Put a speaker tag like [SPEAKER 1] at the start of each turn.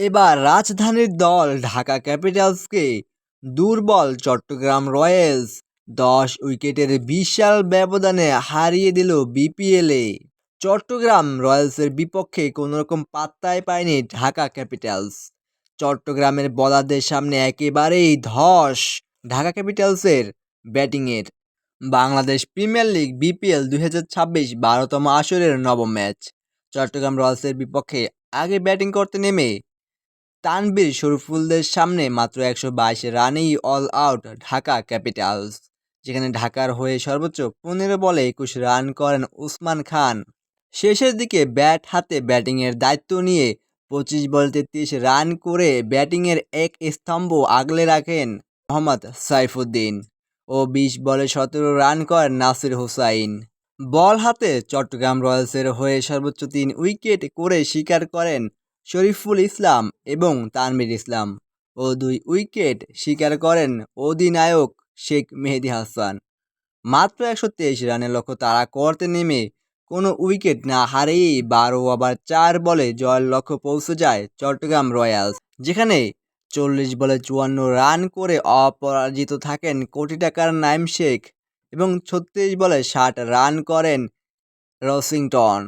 [SPEAKER 1] এবার রাজধানীর দল ঢাকা ক্যাপিটালসকে দুর্বল চট্টগ্রাম রয়্যালস দশ উইকেটের বিশাল ব্যবধানে হারিয়ে দিল বিপিএলে। চট্টগ্রাম রয়্যালসের বিপক্ষে কোনোরকম পাত্তাই পায়নি ঢাকা ক্যাপিটালস। চট্টগ্রামের বলারদের সামনে একেবারেই ধস ঢাকা ক্যাপিটালসের ব্যাটিংয়ের। বাংলাদেশ প্রিমিয়ার লিগ বিপিএল দুই হাজার ছাব্বিশ বারোতম আসরের নবম ম্যাচ। চট্টগ্রাম রয়্যালসের বিপক্ষে আগে ব্যাটিং করতে নেমে তানবীর শরীফুলদের সামনে মাত্র একশো বাইশ রানেই অল আউট ঢাকা ক্যাপিটালস, যেখানে ঢাকার হয়ে সর্বোচ্চ পনেরো বলে একুশ রান করেন উসমান খান। শেষের দিকে ব্যাট হাতে ব্যাটিংয়ের দায়িত্ব নিয়ে পঁচিশ বল তেত্রিশ রান করে ব্যাটিংয়ের এক স্তম্ভ আগলে রাখেন মোহাম্মদ সাইফুদ্দিন ও বিশ বলে সতেরো রান করেন নাসির হুসাইন। বল হাতে চট্টগ্রাম রয়্যালসের হয়ে সর্বোচ্চ তিন উইকেট করে শিকার করেন শরীফুল ইসলাম এবং তানভীর ইসলাম ও দুই উইকেট শিকার করেন অধিনায়ক শেখ মেহেদি হাসান। মাত্র একশো তেইশ রানের লক্ষ্য তারা করতে নেমে কোনো উইকেট না হারিয়েই বারো ওভার চার বলে জয়ের লক্ষ্য পৌঁছে যায় চট্টগ্রাম রয়্যালস, যেখানে চল্লিশ বলে চুয়ান্ন রান করে অপরাজিত থাকেন কোটি টাকার নাইম শেখ এবং ছত্রিশ বলে ষাট রান করেন রসিংটন।